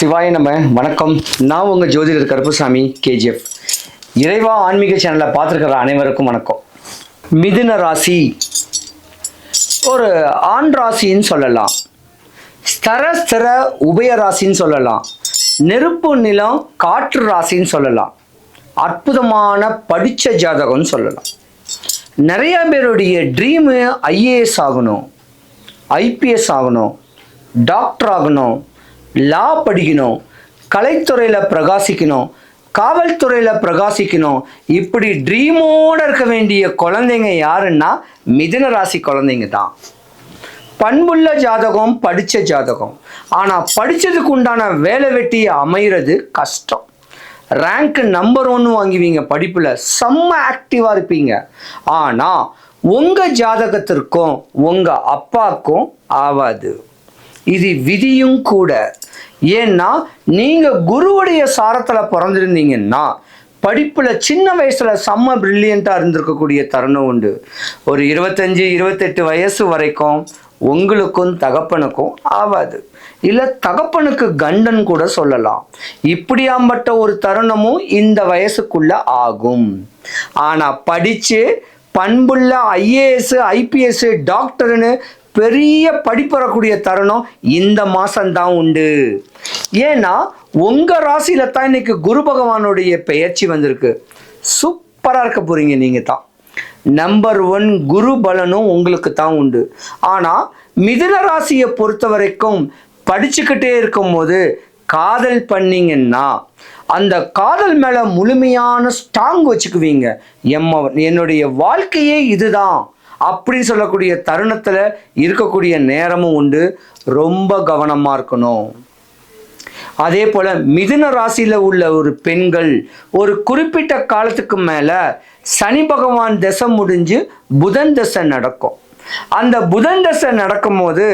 சிவாய நம்ம வணக்கம். நான் உங்கள் ஜோதிடர் கருப்புசாமி கேஜிஎஃப். இறைவா ஆன்மீக சேனலை பார்த்துருக்கிற அனைவருக்கும் வணக்கம். மிதுன ராசி. ஒரு ஆண் ராசின்னு சொல்லலாம். ஸ்தர ஸ்திர உபய ராசின்னு சொல்லலாம். நெருப்பு நிலம் காற்று ராசின்னு சொல்லலாம். அற்புதமான படித்த ஜாதகம்னு சொல்லலாம். நிறைய பேருடைய ட்ரீமு ஐஏஎஸ் ஆகணும். ஐபிஎஸ் ஆகணும். டாக்டர் ஆகணும். லா படிக்கணும் கலைத்துறையில் பிரகாசிக்கணும். காவல்துறையில் பிரகாசிக்கணும். இப்படி ட்ரீமோடு இருக்க வேண்டிய குழந்தைங்க யாருன்னா மிதன ராசி குழந்தைங்க தான். பண்புள்ள ஜாதகம் படித்த ஜாதகம். ஆனால் படித்ததுக்கு உண்டான வேலை வெட்டி அமைகிறது கஷ்டம். ரேங்க் நம்பர் ஒன்று வாங்குவீங்க படிப்பில். செம்ம ஆக்டிவாக இருப்பீங்க. ஆனால் உங்கள் ஜாதகத்திற்கும் உங்கள் அப்பாவுக்கும் ஆகாது இது விதியும் கூட. ஏன்னா நீங்கள் குருவுடைய சாரத்தில் பிறந்திருந்தீங்கன்னா படிப்பில் சின்ன வயசில் செம்ம பிரில்லியண்ட்டாக இருந்திருக்கக்கூடிய தருணம் உண்டு. ஒரு இருபத்தஞ்சி இருபத்தெட்டு வயசு வரைக்கும் உங்களுக்கும் தகப்பனுக்கும் ஆகாது இல்லை தகப்பனுக்கு கண்டன் கூட சொல்லலாம். இப்படியாம்பட்ட ஒரு தருணமும் இந்த வயசுக்குள்ள ஆகும். ஆனால் படித்து பண்புள்ள ஐஏஎஸ் ஐபிஎஸ் டாக்டர்னு பெரிய படிப்பறக்கூடிய தருணம் இந்த மாதம்தான் உண்டு. ஏன்னா உங்கள் ராசியில தான் இன்னைக்கு குரு பகவானுடைய பெயர்ச்சி வந்திருக்கு. சூப்பராக இருக்க போகிறீங்க நீங்கள் தான் நம்பர் ஒன் குரு பலனும் உங்களுக்கு தான் உண்டு. ஆனால் மிதுன ராசியை பொறுத்த வரைக்கும் படிச்சுக்கிட்டே இருக்கும்போது காதல் பண்ணீங்கன்னா அந்த காதல் மேலே முழுமையான ஸ்ட்ராங் வச்சுக்குவீங்க. எம்ம என்னுடைய வாழ்க்கையே இதுதான். அப்படின்னு சொல்லக்கூடிய தருணத்தில் இருக்கக்கூடிய நேரமும் உண்டு. ரொம்ப கவனமாக இருக்கணும். அதே போல் மிதுன ராசியில் உள்ள ஒரு பெண்கள் ஒரு குறிப்பிட்ட காலத்துக்கு மேலே சனி பகவான் தசை முடிஞ்சு புதன் தசை நடக்கும். அந்த புதன் தசை நடக்கும்போது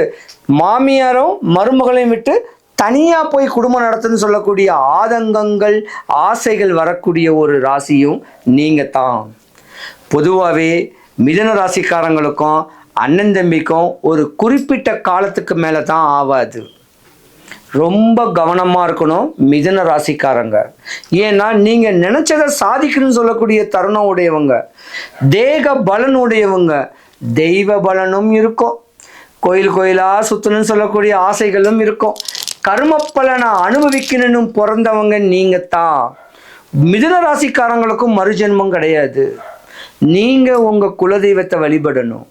மாமியாரும் மருமகளையும் விட்டு தனியாக போய் குடும்பம் நடத்துன்னு சொல்லக்கூடிய ஆதங்கங்கள் ஆசைகள் வரக்கூடிய ஒரு ராசியும் நீங்கள் தான் பொதுவாகவே மிதன ராசிக்காரங்களுக்கும் அண்ணன் தம்பிக்கும் ஒரு குறிப்பிட்ட காலத்துக்கு மேலே தான் ஆகாது ரொம்ப கவனமாக இருக்கணும் மிதுன ராசிக்காரங்க. ஏன்னா நீங்கள் நினச்சதை சாதிக்கணும்னு சொல்லக்கூடிய தருணம் உடையவங்க. தேக பலன் உடையவங்க. தெய்வ பலனும் இருக்கும். கோயில் கோயிலாக சுற்றணும்னு சொல்லக்கூடிய ஆசைகளும் இருக்கும். கர்ம பலனை அனுபவிக்கணும்னு பிறந்தவங்க நீங்கள் தான் மிதுன ராசிக்காரங்களுக்கும் மறுஜென்மம் கிடையாது. நீங்கள் உங்கள் குலதெய்வத்தை வழிபடணும்.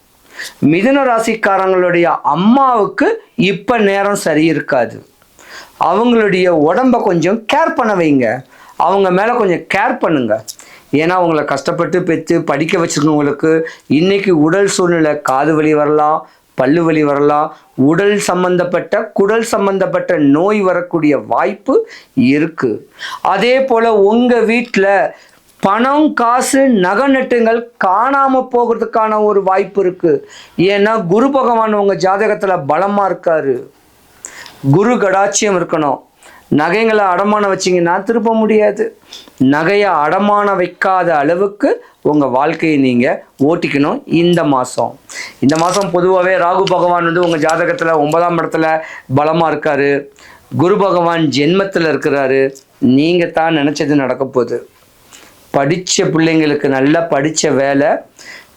மிதுன ராசிக்காரங்களுடைய அம்மாவுக்கு இப்போ நேரம் சரி இருக்காது. அவங்களுடைய உடம்ப கொஞ்சம் கேர் பண்ண வைங்க. அவங்க மேலே கொஞ்சம் கேர் பண்ணுங்க. ஏன்னா அவங்கள கஷ்டப்பட்டு பெற்று படிக்க வச்சுருக்கவங்களுக்கு இன்னைக்கு உடல் சூழ்நிலை காது வலி வரலாம் பல்லு வலி வரலாம் உடல் சம்பந்தப்பட்ட குடல் சம்பந்தப்பட்ட நோய் வரக்கூடிய வாய்ப்பு இருக்கு. அதே போல் உங்கள் வீட்டில் பணம் காசு நகை நட்டுங்கள் காணாம போகிறதுக்கான ஒரு வாய்ப்பு இருக்கு. ஏன்னா குரு பகவான் உங்க ஜாதகத்துல பலமா இருக்காரு. குரு கடாட்சியம் இருக்கணும். நகைங்களை அடமானம் வச்சிங்கன்னா திருப்ப முடியாது. நகையை அடமானம் வைக்காத அளவுக்கு உங்கள் வாழ்க்கையை நீங்கள் ஓட்டிக்கணும் இந்த மாதம் இந்த மாதம் பொதுவாகவே ராகு பகவான் வந்து உங்கள் ஜாதகத்தில் ஒன்பதாம் இடத்துல பலமாக இருக்காரு. குரு பகவான் ஜென்மத்தில் இருக்கிறாரு. நீங்கள் தான் நினச்சது நடக்க போகுது. படித்த பிள்ளைங்களுக்கு நல்லா படித்த வேலை.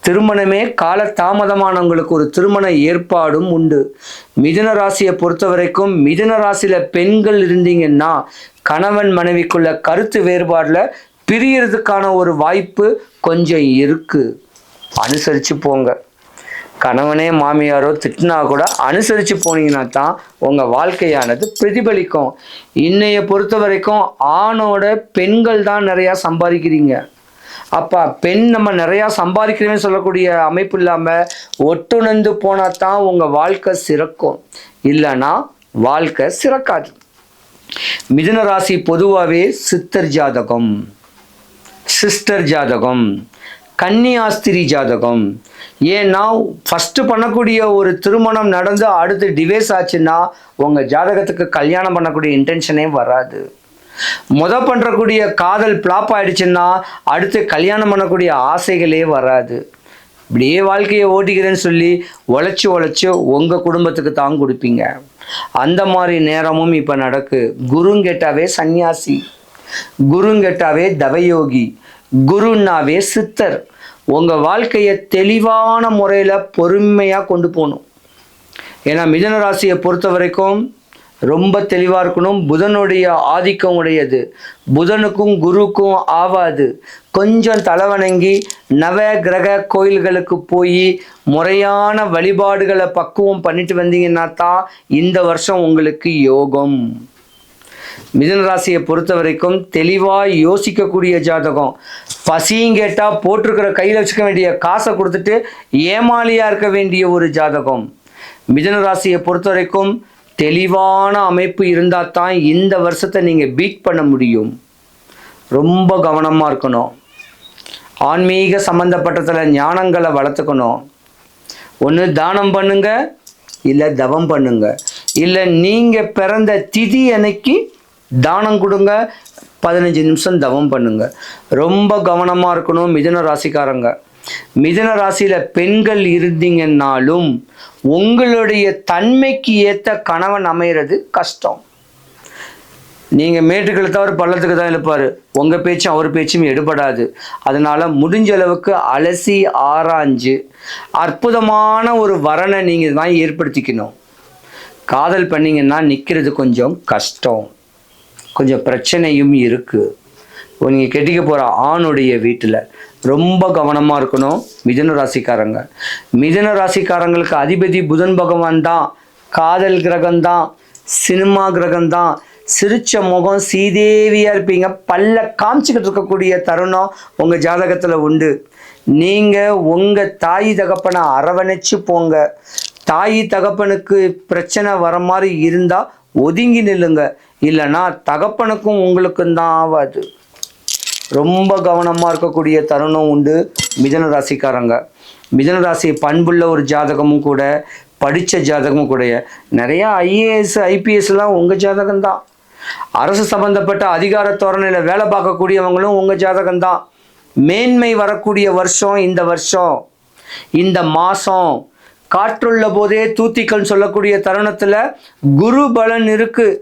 திருமணமே கால தாமதமானவங்களுக்கு ஒரு திருமண ஏற்பாடும் உண்டு. மிதுன ராசியை பொறுத்த வரைக்கும் மிதுன ராசியில் பெண்கள் இருந்தீங்கன்னா கணவன் மனைவிக்குள்ள கருத்து வேறுபாடில் பிரியறதுக்கான ஒரு வாய்ப்பு கொஞ்சம் இருக்கு. அனுசரித்து போங்க. கணவனே மாமியாரோ திட்டினா கூட அனுசரித்து போனீங்கன்னா தான் உங்கள் வாழ்க்கையானது பிரதிபலிக்கும். இன்னைய பொறுத்த வரைக்கும் ஆணோட பெண்கள் தான் நிறையா சம்பாதிக்கிறீங்க. அப்பா பெண் நம்ம நிறையா சம்பாதிக்கிறேன்னு சொல்லக்கூடிய அமைப்பு இல்லாமல் ஒட்டுணர்ந்து போனால் தான் உங்கள் வாழ்க்கை சிறக்கும். இல்லைன்னா வாழ்க்கை சிறக்காது. மிதுன ராசி பொதுவாகவே சித்தர் ஜாதகம். சிஸ்டர் ஜாதகம். கன்னியாஸ்திரி ஜாதகம். ஏன்னா ஃபஸ்ட்டு பண்ணக்கூடிய ஒரு திருமணம் நடந்து அடுத்து டிவேஸ் ஆச்சுன்னா உங்கள் ஜாதகத்துக்கு கல்யாணம் பண்ணக்கூடிய இன்டென்ஷனே வராது. முத பண்ணுறக்கூடிய காதல் பிளாப் ஆயிடுச்சுன்னா அடுத்து கல்யாணம் பண்ணக்கூடிய ஆசைகளே வராது. இப்படியே வாழ்க்கையை ஓட்டிக்கிறேன்னு சொல்லி உழைச்சி உழைச்சி உங்கள் குடும்பத்துக்கு தான் கொடுப்பீங்க. அந்த மாதிரி நேரமும் இப்போ நடக்கு. குருங்கெட்டாவே சந்நியாசி. குருங்கெட்டாவே தவயோகி. குருன்னாவே சித்தர். உங்கள் வாழ்க்கையை தெளிவான முறையில் பொறுமையாக கொண்டு போகணும். ஏன்னா மிதன ராசியை பொறுத்த வரைக்கும் ரொம்ப தெளிவாக இருக்கணும். புதனுடைய ஆதிக்கம் உடையது. புதனுக்கும் குருக்கும் ஆவாது. கொஞ்சம் தலைவணங்கி நவ கிரக கோயில்களுக்கு போய் முறையான வழிபாடுகளை பக்குவம் பண்ணிட்டு வந்தீங்கன்னா தான் இந்த வருஷம் உங்களுக்கு யோகம். மிதன ராசியை பொறுத்த வரைக்கும் தெளிவாக யோசிக்கக்கூடிய ஜாதகம். பசியும் கேட்டால் போட்டிருக்கிற கையில் வச்சுக்க வேண்டிய காசை கொடுத்துட்டு ஏமாளியாக இருக்க வேண்டிய ஒரு ஜாதகம். மிதன ராசியை பொறுத்த வரைக்கும் தெளிவான அமைப்பு இருந்தால் தான் இந்த வருஷத்தை நீங்கள் பீட் பண்ண முடியும். ரொம்ப கவனமாக இருக்கணும். ஆன்மீக சம்மந்தப்பட்டதில் ஞானங்களை வளர்த்துக்கணும். ஒன்று தானம் பண்ணுங்க இல்லை தவம் பண்ணுங்க. இல்லை நீங்கள் பிறந்த திதி அன்னைக்கு தானம் கொடுங்க பதினஞ்சு நிமிஷம் தவம் பண்ணுங்க. ரொம்ப கவனமாக இருக்கணும் மிதுன ராசிக்காரங்க. மிதன ராசியில் பெண்கள் இருந்தீங்கன்னாலும் உங்களுடைய தன்மைக்கு ஏற்ற கணவன் அமைகிறது கஷ்டம். நீங்கள் மேட்டுக்களை தவிர பள்ளத்துக்கு தான் எழுப்பார் உங்கள் பேச்சும் அவர் பேச்சும் எடுபடாது. அதனால் முடிஞ்ச அளவுக்கு அலசி ஆராய்ஞ்சு அற்புதமான ஒரு வரனை நீங்கள் தான் ஏற்படுத்திக்கணும். காதல் பண்ணீங்கன்னா நிற்கிறது கொஞ்சம் கஷ்டம். கொஞ்சம் பிரச்சனையும் இருக்குது நீங்கள் கெட்டிக்க போகிற ஆணுடைய வீட்டில் ரொம்ப கவனமாக இருக்கணும் மிதன ராசிக்காரங்க. மிதன ராசிக்காரங்களுக்கு அதிபதி புதன் பகவான் தான் காதல் கிரகம்தான் சினிமா கிரகம்தான் சிரிச்ச முகம் சீதேவியாக இருப்பீங்க. பல்ல காமிச்சிக்கிட்டு இருக்கக்கூடிய தருணம் உங்கள் ஜாதகத்தில் உண்டு. நீங்கள் உங்கள் தாய் தகப்பனை அரவணைச்சு போங்க. தாய் தகப்பனுக்கு பிரச்சனை வர மாதிரி இருந்தால் ஒதுங்கி நில்லுங்க. இல்லைன்னா தகப்பனுக்கும் உங்களுக்கும் தான் ஆகாது ரொம்ப கவனமாக இருக்கக்கூடிய தருணம் உண்டு மிதன ராசிக்காரங்க. மிதன ராசி பண்புள்ள ஒரு ஜாதகமும் கூட படித்த ஜாதகமும் கூட. நிறையா ஐஏஎஸ் ஐபிஎஸ்லாம் உங்கள் ஜாதகம்தான் அரசு சம்பந்தப்பட்ட அதிகார தோரணையில் வேலை பார்க்கக்கூடியவங்களும் உங்கள் ஜாதகம்தான் மேன்மை வரக்கூடிய வருஷம் இந்த வருஷம். இந்த மாதம் காற்றுள்ள போதே தூத்திக்கல் சொல்லக்கூடிய தருணத்தில் குரு பலன் இருக்குது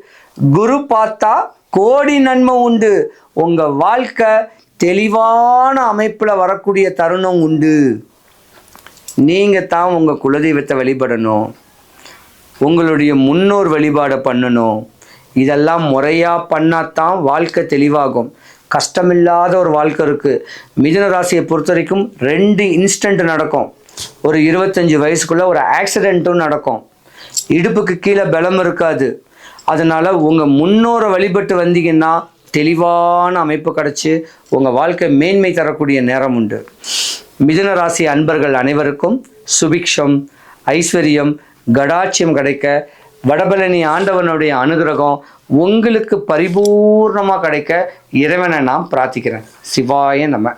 குரு பார்த்தா கோடி நன்மை உண்டு. உங்கள் வாழ்க்கை தெளிவான அமைப்பில் வரக்கூடிய தருணம் உண்டு. நீங்கள் தான் உங்கள் குலதெய்வத்தை வழிபடணும். உங்களுடைய முன்னோர் வழிபாடை பண்ணணும். இதெல்லாம் முறையாக பண்ணாதான் வாழ்க்கை தெளிவாகும். கஷ்டமில்லாத ஒரு வாழ்க்கை இருக்குது மிதுன ராசியை பொறுத்த வரைக்கும் ரெண்டு இன்ஸ்டன்ட் நடக்கும். ஒரு இருபத்தஞ்சி வயசுக்குள்ளே ஒரு ஆக்சிடெண்ட்டும் நடக்கும். இடுப்புக்கு கீழே பலம் இருக்காது. அதனால் உங்கள் முன்னோரை வழிபட்டு வந்தீங்கன்னா தெளிவான அமைப்பு கிடச்சி உங்கள் வாழ்க்கை மேன்மை தரக்கூடிய நேரம் உண்டு. மிதுன ராசி அன்பர்கள் அனைவருக்கும் சுபிக்ஷம் ஐஸ்வர்யம் கடாட்சியம் கிடைக்க வடபழனி ஆண்டவனுடைய அனுகிரகம் உங்களுக்கு பரிபூர்ணமாக கிடைக்க இறைவனை நான் பிரார்த்திக்கிறேன். சிவாய நம்ம